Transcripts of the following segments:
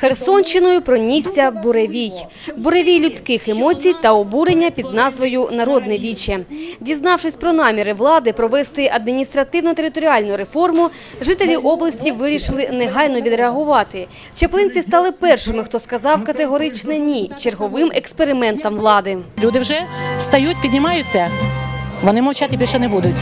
Херсонщиною пронісся буревій. Буревій людських емоцій та обурення під назвою «Народне віче». Дізнавшись про наміри влади провести адміністративно-територіальну реформу, жителі області вирішили негайно відреагувати. Чаплинці стали першими, хто сказав категоричне «ні» черговим експериментам влади. Люди вже стають, піднімаються. Вони мовчати більше не будуть.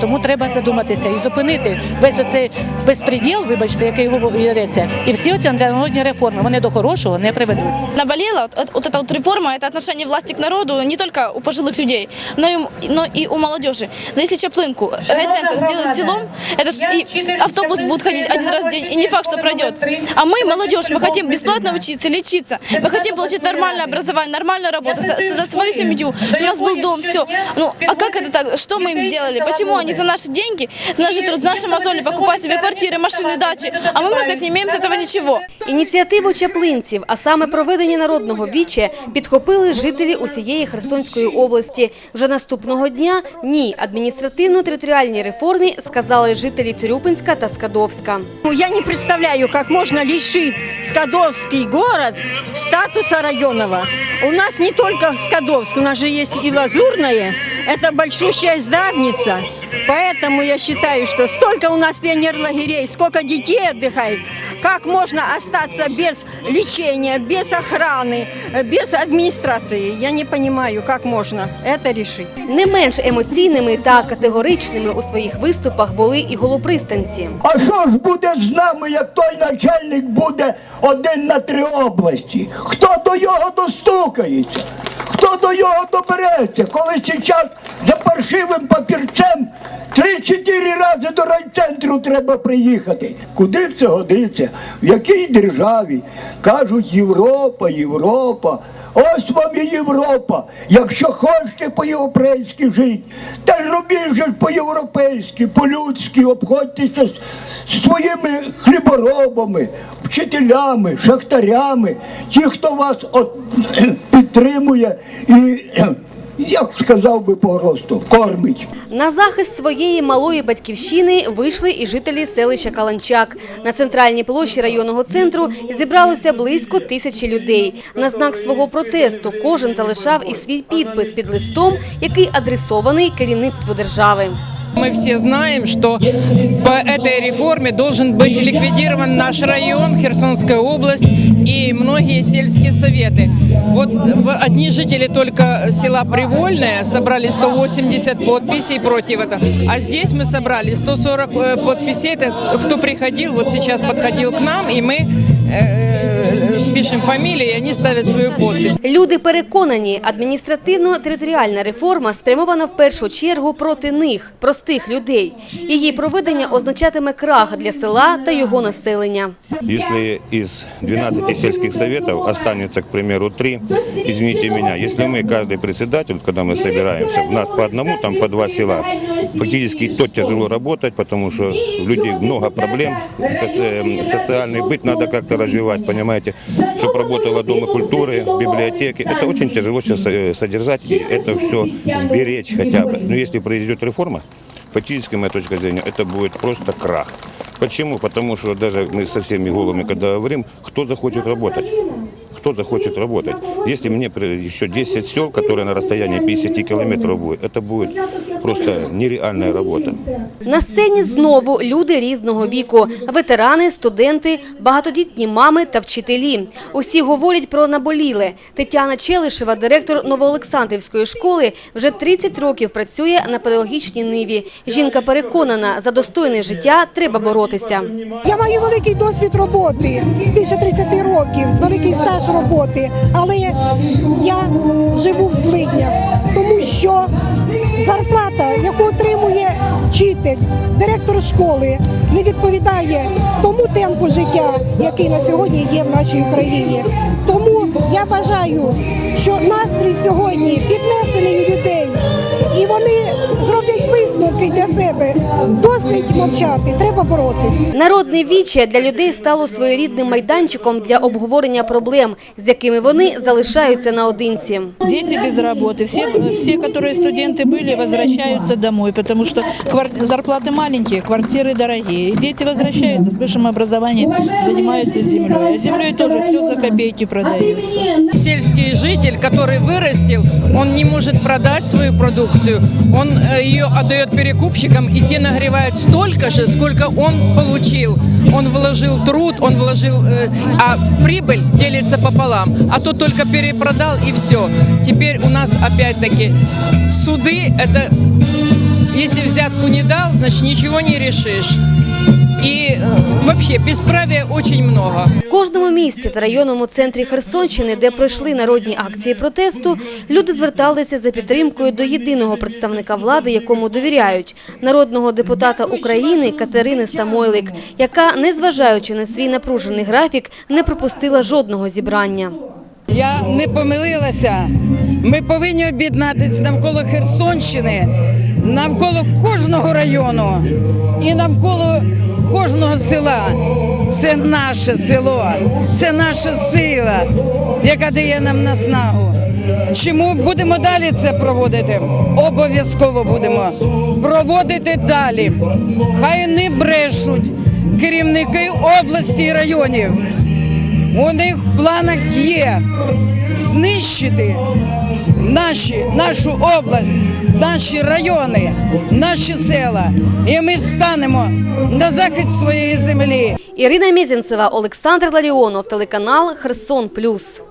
Тому треба задуматися і зупинити весь оцей безпреділ, вибачте, який говориться, і всі оці антинародні реформи вони до хорошого не приведуть. Наболела вот, вот эта вот реформа, это отношение власти к народу не только у пожилых людей, но и, но и у молодежи. Да если Чаплынку райцентр сделают селом, это ж и автобус будет ходить один раз в день, и не факт, что пройдет. А мы, молодежь, мы хотим бесплатно учиться, лечиться, мы хотим получить нормальное образование, нормальную работу, за, за свою семью, чтобы у нас был дом, все. Ну, а как это так? Что мы им сделали? Почему они за наши деньги, за наши труд, за наши мозоли покупают себе квартиры, машины, дачи, а мы, можно сказать, не имеем с этого ничего? Ініціативу чаплинців, а саме проведення народного віче, підхопили жителі усієї Херсонської області. Вже наступного дня ні адміністративно-територіальній реформі сказали жителі Цюрюпинська та Скадовська. Ну, Я не представляю, как можно лишить Скадовский город статуса районного. У нас не только Скадовск, у нас же есть и Лазурное. Это большущая здравница. Поэтому я считаю, что столько у нас пионерлагерей, сколько детей отдыхает. Как можно остаться без лечения, без охраны, э, без администрации? Я не понимаю, как можно это решить. Не менш емоційними та категоричними у своїх виступах були і голопристанці. А що ж буде з нами, як той начальник буде один на три області? Хто до його достукається? Хто до його добереться, коли зараз за паршивим папірцем три-чотири рази до райцентру треба приїхати? Куди це годиться? В якій державі? Кажуть Європа, Європа. Ось вам і Європа. Якщо хочете по-європейськи жити, та робіть же по-європейськи, по-людськи, обходьтеся з своїми хліборобами, вчителями, шахтарями, ті, хто вас от, підтримує і, як сказав би по-росту, кормить. На захист своєї малої батьківщини вийшли і жителі селища Каланчак. На центральній площі районного центру зібралося близько тисячі людей. На знак свого протесту кожен залишав і свій підпис під листом, який адресований керівництву держави. Мы все знаем, что по этой реформе должен быть ликвидирован наш район, Херсонская область и многие сельские советы. Вот одни жители только села Привольное собрали 180 подписей против этого, а здесь мы собрали 140 э, подписей. Это кто приходил, вот сейчас подходил к нам, и мы э, пишем фамилии, и они ставят свою подпись. Люди переконані, адміністративно-територіальна реформа спрямована в першу чергу проти них, простих людей. Її проведення означатиме крах для села та його населення. Если из 12 сельских советов останется, к примеру, 3, извините меня, если мы, каждый председатель, когда мы собираемся, у нас по одному, там по два села, фактически то тяжело работать, потому что у людей много проблем, соци- социальный быт надо как-то развивать, понимаете, Чтобы работала Дома культуры, библиотеки. Это очень тяжело сейчас э, содержать и это все сберечь хотя бы. Но если произойдет реформа, фактически, моя точка зрения, это будет просто крах. Почему? Потому что даже мы со всеми головами, когда говорим, кто захочет работать? Кто захочет работать? Если мне еще 10 сел, которые на расстоянии 50 километров будет, это будет просто нереальная работа. На сцені знову люди різного віку – ветерани, студенти, багатодітні мами та вчителі. Усі говорять про наболіле. Тетяна Челишева, директор Новоолександрівської школи, вже 30 років працює на педагогічній ниві. Жінка переконана, за достойне життя треба боротися. Я маю великий досвід роботи, більше 30 років, великий стаж роботи, але я живу в злиднях, тому що зарплата, яку отримує вчитель, директор школи, не відповідає тому темпу життя, який на сьогодні є в нашій Україні. Тому я вважаю, що настрій сьогодні піднесений у людей, і вони зроблять висновки для себе. Досить мовчати, треба боротись. Народне віче для людей стало своєрідним майданчиком для обговорення проблем, з якими вони залишаються наодинці. Дети без работы. Все, все, которые студенты были, возвращаются домой, потому что квар- зарплаты маленькие, квартиры дорогие. И дети возвращаются с высшим образованием, занимаются землей. А землей тоже все за копейки продается. Сельский житель, который вырастил, он не может продать свою продукцию, он э, ее отдает перекупщикам, и те нагревают столько же, сколько он получил. Он вложил труд, он вложил, э, а прибыль делится пополам, а то только перепродал и все. Теперь у нас опять-таки суды, это если взятку не дал, значит ничего не решишь. И э, вообще бесправия очень много. В кожному місті та районному центрі Херсонщини, де пройшли народні акції протесту, люди зверталися за підтримкою до єдиного представника влади, якому довіряють – народного депутата України Катерини Самойлик, яка, незважаючи на свій напружений графік, не пропустила жодного зібрання. Я не помилилася. Ми повинні об'єднатися навколо Херсонщини, навколо кожного району і навколо кожного села. Це наше село, це наша сила, яка дає нам наснагу. Чому будемо далі це проводити? Обов'язково будемо проводити далі. Хай не брешуть керівники області і районів. У них в планах є знищити наші, нашу область, наші райони, наші села. І ми встанемо на захист своєї землі. Ірина Мізінцева, Олександр Ларіонов, телеканал «Херсон Плюс».